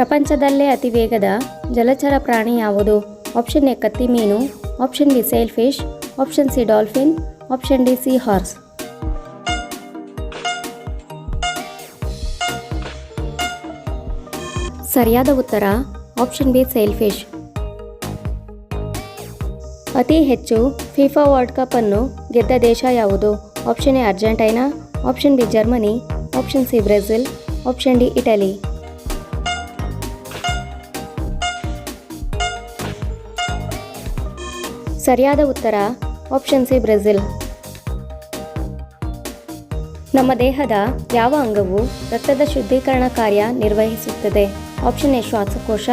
ಪ್ರಪಂಚದಲ್ಲೇ ಅತಿ ವೇಗದ ಜಲಚರ ಪ್ರಾಣಿ ಯಾವುದು? ಆಪ್ಷನ್ ಎ ಕತ್ತಿ ಮೀನು, option B sailfish option C dolphin, option D seahorse. ಸರಿಯಾದ ಉತ್ತರ, ಆಪ್ಷನ್ ಬಿ ಸೇಲ್ ಫಿಶ್ ಅತಿ ಹೆಚ್ಚು ಫಿಫಾ ವರ್ಲ್ಡ್ ಕಪ್ ಅನ್ನು ಗೆದ್ದ ದೇಶ ಯಾವುದು? Option A Argentina, option B Germany, option C Brazil, option D Italy. ಸರಿಯಾದ ಉತ್ತರ ಆಪ್ಷನ್ ಸಿ ಬ್ರೆಜಿಲ್. ನಮ್ಮ ದೇಹದ ಯಾವ ಅಂಗವು ರಕ್ತದ ಶುದ್ಧೀಕರಣ ಕಾರ್ಯ ನಿರ್ವಹಿಸುತ್ತದೆ? ಆಪ್ಷನ್ ಎ ಶ್ವಾಸಕೋಶ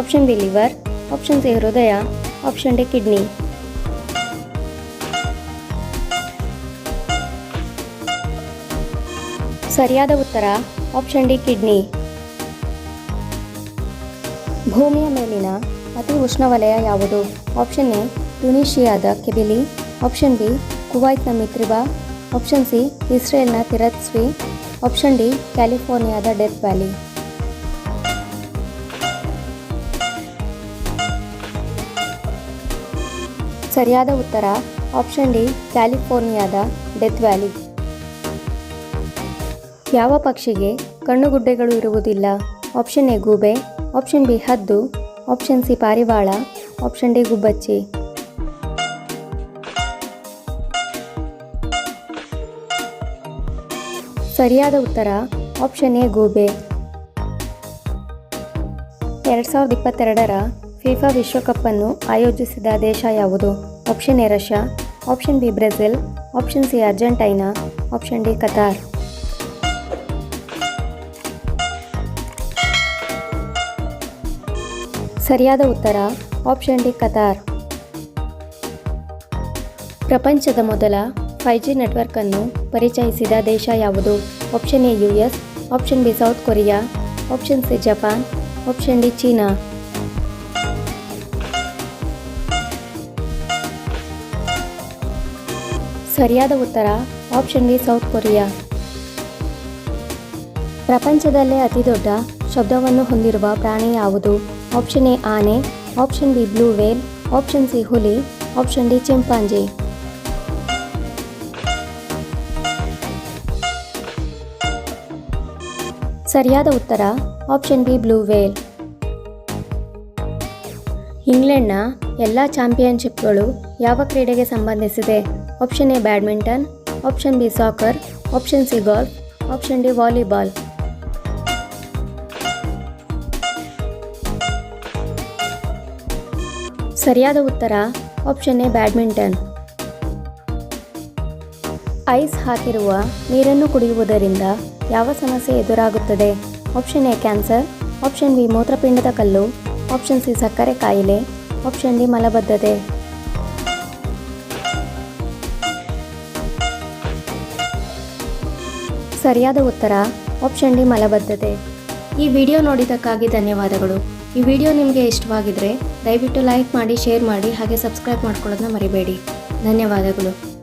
option B liver option C ಹೃದಯ ಆಪ್ಷನ್ ಡಿ ಕಿಡ್ನಿ ಸರಿಯಾದ ಉತ್ತರ ಆಪ್ಷನ್ ಡಿ ಕಿಡ್ನಿ ಭೂಮಿಯ ಮೇಲಿನ ಅತಿ ಉಷ್ಣವಲಯ ಯಾವುದು? ಆಪ್ಷನ್ ಎ ಟ್ಯುನೀಷಿಯಾದ ಕೆಬಿಲಿ ಆಪ್ಷನ್ ಬಿ ಕುವೈತ್ನ ಮಿತ್ರಿಬಾ ಆಪ್ಷನ್ ಸಿ ಇಸ್ರೇಲ್ನ ತಿರತ್ಸ್ವಿ ಆಪ್ಷನ್ ಡಿ ಕ್ಯಾಲಿಫೋರ್ನಿಯಾದ ಡೆತ್ ವ್ಯಾಲಿ. ಸರಿಯಾದ ಉತ್ತರ ಆಪ್ಷನ್ ಡಿ ಕ್ಯಾಲಿಫೋರ್ನಿಯಾದ ಡೆತ್ ವ್ಯಾಲಿ. ಯಾವ ಪಕ್ಷಿಗೆ ಕಣ್ಣುಗುಡ್ಡೆಗಳು ಇರುವುದಿಲ್ಲ? ಆಪ್ಷನ್ ಎ ಗೂಬೆ ಆಪ್ಷನ್ ಬಿ ಹದ್ದು ಆಪ್ಷನ್ ಸಿ ಪಾರಿವಾಳ ಆಪ್ಷನ್ ಡಿ ಗುಬ್ಬಚ್ಚಿ. ಸರಿಯಾದ ಉತ್ತರ ಆಪ್ಷನ್ ಎ ಗೂಬೆ ಎರಡು ಸಾವಿರದ ಇಪ್ಪತ್ತೆರಡರ ಫಿಫಾ ವಿಶ್ವಕಪ್ಪನ್ನು ಆಯೋಜಿಸಿದ ದೇಶ ಯಾವುದು? Option A, Russia. Option B, Brazil. Option C, Argentina. Option D, Qatar. ಸರಿಯಾದ ಉತ್ತರ ಆಪ್ಷನ್ ಡಿ, ಕತಾರ್. ಪ್ರಪಂಚದ ಮೊದಲ ಫೈವ್ ಜಿ ನೆಟ್ವರ್ಕ್ ಅನ್ನು ಪರಿಚಯಿಸಿದ ದೇಶ ಯಾವುದು? Option A U S option B South Korea option C Japan option D China ಸರಿಯಾದ ಉತ್ತರ ಆಪ್ಷನ್ ಬಿ ಸೌತ್ ಕೊರಿಯಾ ಪ್ರಪಂಚದಲ್ಲೇ ಅತಿದೊಡ್ಡ ಶಬ್ದವನ್ನು ಹೊಂದಿರುವ ಪ್ರಾಣಿ ಯಾವುದು? ಆಪ್ಷನ್ ಎ ಆನೆ option B blue whale option C ಹುಲಿ ಆಪ್ಷನ್ ಡಿ ಚಿಂಪಾಂಜಿ ಸರಿಯಾದ ಉತ್ತರ ಆಪ್ಷನ್ ಬಿ ಬ್ಲೂ ವೇಲ್ ಇಂಗ್ಲೆಂಡ್ನ ಎಲ್ಲ ಚಾಂಪಿಯನ್ಶಿಪ್ಗಳು ಯಾವ ಕ್ರೀಡೆಗೆ ಸಂಬಂಧಿಸಿದೆ? Option A badminton option B soccer option C golf option D volleyball ಸರಿಯಾದ ಉತ್ತರ ಆಪ್ಷನ್ ಎ ಬ್ಯಾಡ್ಮಿಂಟನ್ ಐಸ್ ಹಾಕಿರುವ ನೀರನ್ನು ಕುಡಿಯುವುದರಿಂದ ಯಾವ ಸಮಸ್ಯೆ ಎದುರಾಗುತ್ತದೆ? Option A cancer option B ಮೂತ್ರಪಿಂಡದ ಕಲ್ಲು. ಆಪ್ಷನ್ ಸಿ ಸಕ್ಕರೆ ಕಾಯಿಲೆ. ಆಪ್ಷನ್ ಡಿ ಮಲಬದ್ಧತೆ. ಸರಿಯಾದ ಉತ್ತರ ಆಪ್ಷನ್ ಡಿ ಮಲಬದ್ಧತೆ. ಈ ವಿಡಿಯೋ ನೋಡಿದ್ದಕ್ಕಾಗಿ ಧನ್ಯವಾದಗಳು. ಈ ವಿಡಿಯೋ ನಿಮಗೆ ಇಷ್ಟವಾಗಿದ್ದರೆ ದಯವಿಟ್ಟು ಲೈಕ್ ಮಾಡಿ ಶೇರ್ ಮಾಡಿ, ಹಾಗೆ ಸಬ್ಸ್ಕ್ರೈಬ್ ಮಾಡ್ಕೊಳ್ಳೋದನ್ನ ಮರಿಬೇಡಿ. ಧನ್ಯವಾದಗಳು.